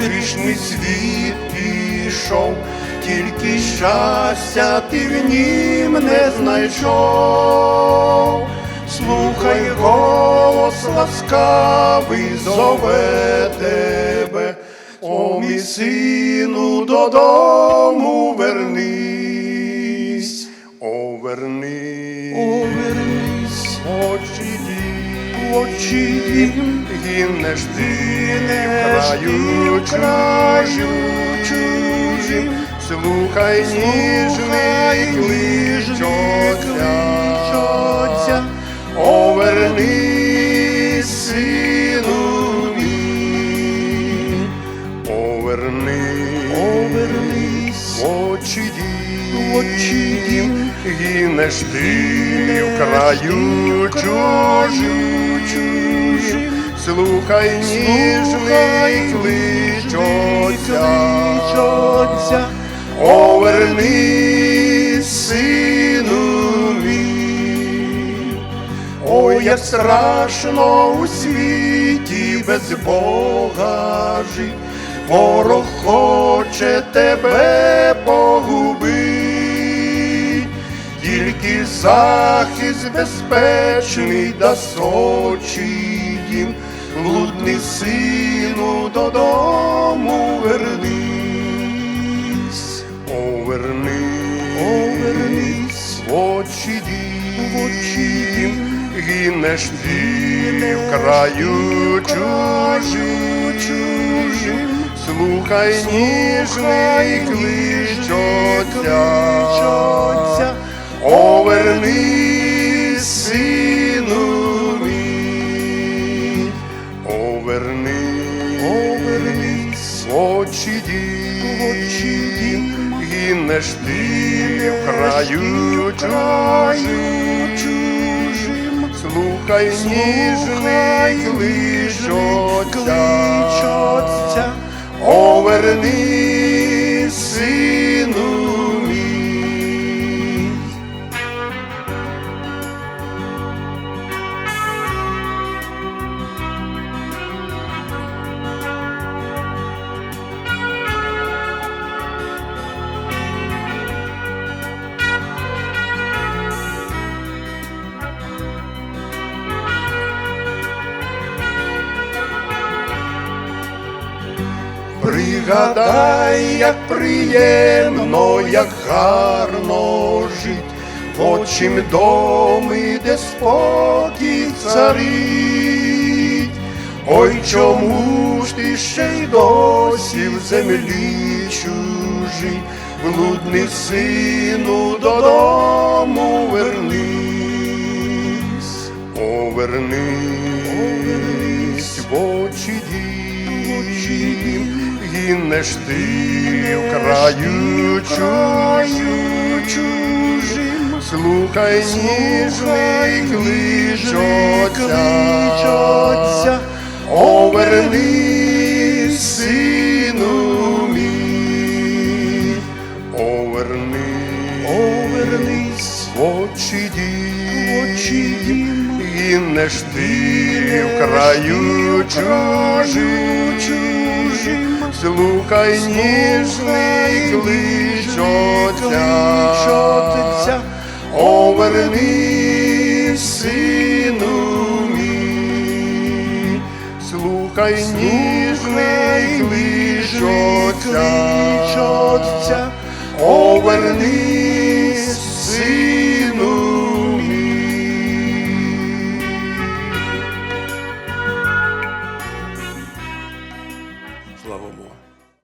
грішний світ пішов, тільки щастя ти в нім не знайшов. Слухай голос ласкавий зове тебе, о мій сину додому вернись, о вернись, О, вернись, очі дім, очі ти не краю, чужим, слухай ніжний клич Отця, о вернись, сину мій, о вернись, О, вернись, очі дім, гинеш ти в краю чужим, чужим, слухай ніжний клич Отця, о вернись, сину мій, ой, як страшно у світі без Бога жить, ворог хоче тебе погубить, тільки захист безпечний дасть очі дім, блудний сину додому вернись, о вернись, в очі дім, гинеш ти в краю чужим, слухай ніжний клич Отця, о вернись, сину мій, о вернись, О, вернись, в очі дім, гинеш ти в краю чужим, слухай ніжний клич Отця, Отця, Пригадай, як приємно, як гарно жить, в очім доми де спокій царить. Ой, чому ж ти ще й досі в землі чужий, блудний сину дім, гинеш ти в краю чужим, слухай ніжний клич Отця, о вернись, сину мій, о вернись, О, вернись, в очі дім, гинеш ти в краю чужим, слухай ніжний клич Отця, о вернись, сину мій, слухай ніжний клич Отця, о вернись,